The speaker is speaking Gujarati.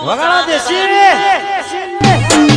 વગાડો દેશી